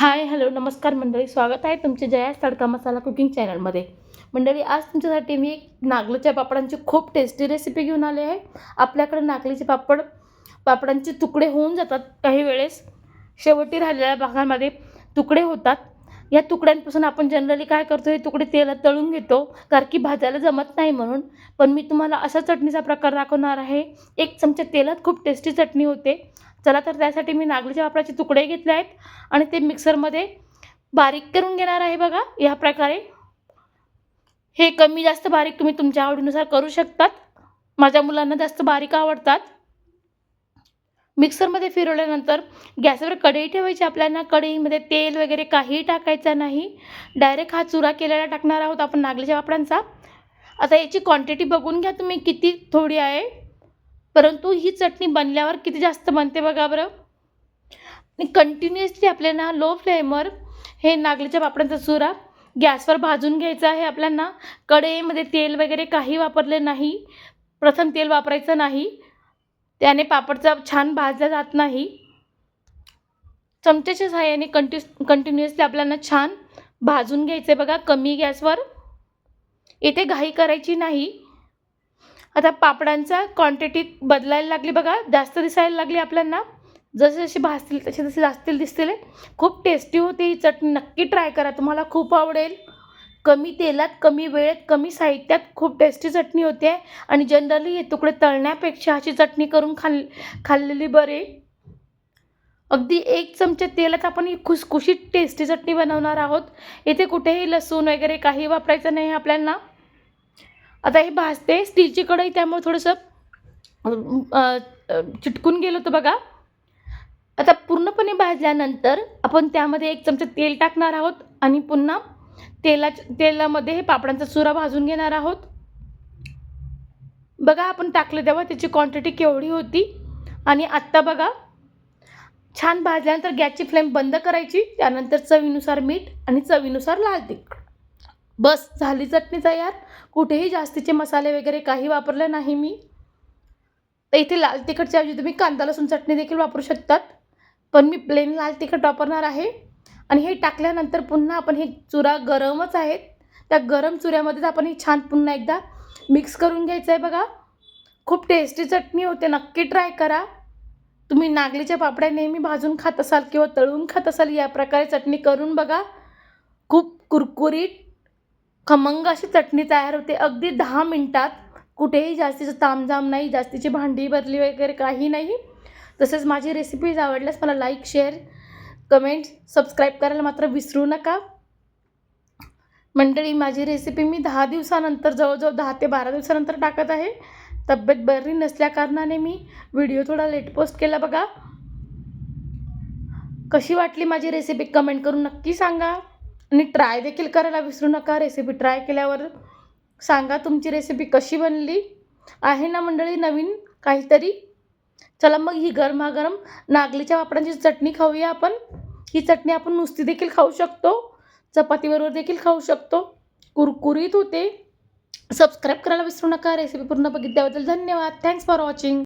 Hi hello नमस्कार मंडळी. स्वागत आहे तुमचे जयास तडका मसाला कुकिंग चॅनलमध्ये. मंडळी आज तुमच्यासाठी मी एक नागलीच्या पापडांची खूप टेस्टी रेसिपी घेऊन आले आहे. आपल्याकडे नागलीचे पापड पापडांचे तुकडे होऊन जातात काही वेळेस. शेवटी राहिलेल्या भागामध्ये तुकडे होतात. या तुकड्यांपासून आपण जनरली काय करतो हे तुकडे तेलात तळून घेतो कारण की भाजायला जमत नाही म्हणून. पण मी तुम्हाला असा चटणीचा प्रकार दाखवणार आहे. एक चमचा तेलात खूप टेस्टी चटणी होते. चला तर त्यासाठी मी नागलीच्या वापराचे तुकडे घेतले आहेत आणि ते मिक्सरमध्ये बारीक करून घेणार आहे बघा या प्रकारे. हे कमी जास्त बारीक तुम्ही तुमच्या आवडीनुसार करू शकतात. माझ्या मुलांना जास्त बारीक आवडतात. मिक्सरमध्ये फिरवल्यानंतर गॅसवर कढई ठेवायची आपल्याला. कढईमध्ये तेल वगैरे काहीही टाकायचं नाही. डायरेक्ट हा चुरा केलेला टाकणार आहोत आपण नागलीच्या पापडांचा आता याची क्वांटिटी बघून घ्या तुम्ही किती थोडी आहे. परंतु ही चटणी बनल्यावर किती जास्त बनते बघा बरं. आणि कंटिन्युअसली आपल्याला लो फ्लेमवर हे नागलीच्या पापडांचा चुरा गॅसवर भाजून घ्यायचा आहे आपल्याला. कढईमध्ये तेल वगैरे काही वापरले नाही. प्रथम तेल वापरायचं नाही. त्याने पापडचा छान भाजला जात नाही. चमच्याच्या सहाय्याने कंटिन्यू कंटिन्युअसली आपल्याला छान भाजून घ्यायचं आहे बघा कमी गॅसवर. इथे घाई करायची नाही. आता पापडांचा क्वांटिटी बदलायला लागली बघा जास्त दिसायला लागली आपल्यांना. जसे जसे भाजतील तसे तसे जास्तील दिसतील. खूप टेस्टी होते ही चटणी. नक्की ट्राय करा. तुम्हाला खूप आवडेल. कमी तेलात कमी वेळेत कमी साहित्यात खूप टेस्टी चटणी होते. आणि जनरली हे तुकडे तळण्यापेक्षा अशी चटणी करून खाल खाल्लेली बरे. अगदी एक चमचे तेलात आपण ही खुसखुशीत टेस्टी चटणी बनवणार आहोत. इथे कुठेही लसूण वगैरे काही वापरायचं नाही आपल्यांना. आता हे भाजते स्टीलची कढई त्यामुळे थोडंसं चिटकून गेलं होतं बघा. आता पूर्णपणे भाजल्यानंतर आपण त्यामध्ये एक चमचा तेल टाकणार आहोत आणि पुन्हा तेला तेलामध्ये हे पापडांचा सुरा भाजून घेणार आहोत. बघा आपण टाकलं तेव्हा त्याची क्वांटिटी केवढी होती. आणि आत्ता बघा छान भाजल्यानंतर गॅसची फ्लेम बंद करायची त्यानंतर चवीनुसार मीठ आणि चवीनुसार लाल तिखट. बस झाली चटणी तयार. कुठेही जास्तीचे मसाले वगैरे काही वापरले नाही मी. तर इथे लाल तिखटच्या ऐवजी तुम्ही कांदा लसूण चटणी देखील वापरू शकतात. पण मी प्लेन लाल तिखट वापरणार आहे. आणि हे टाकल्यानंतर पुन्हा आपण हे चुरा गरमच आहेत. त्या गरम चुऱ्यामध्येच आपण हे छान पुन्हा एकदा मिक्स करून घ्यायचं आहे बघा. खूप टेस्टी चटणी होते नक्की ट्राय करा. तुम्ही नागलीच्या पापड्या नेहमी भाजून खात असाल किंवा तळून खात असाल या प्रकारे चटणी करून बघा. खूप कुरकुरीत खमंग अशी चटणी तयार होते. अगदी दहा मिनटात कुठेही जास्तीचं तामझाम नाही जास्तीची भांडी भरली वगैरे काही नाही. तसेच माझी रेसिपीज आवडल्यास मला लाईक शेअर कमेंट सबस्क्राईब करायला मात्र विसरू नका. मंडळी माझी रेसिपी मी दहा दिवसानंतर जवळजवळ दहा ते बारा दिवसानंतर टाकत आहे. तब्येत बरी नसल्या कारणाने मी व्हिडिओ थोडा लेट पोस्ट केला बघा. कशी वाटली माझी रेसिपी कमेंट करून नक्की सांगा. आणि ट्राय देखील करायला विसरू नका. रेसिपी ट्राय केल्यावर सांगा तुमची रेसिपी कशी बनली? आहे ना मंडळी नवीन काहीतरी? चला मग ही गरमागरम नागलीच्या वापरांची चटणी खाऊया आपण. ही चटणी आपण नुसती देखील खाऊ शकतो. चपातीबरोबर देखील खाऊ शकतो. कुरकुरीत होते. सबस्क्राईब करायला विसरू नका. रेसिपी पूर्ण बघितल्याबद्दल धन्यवाद. Thanks for watching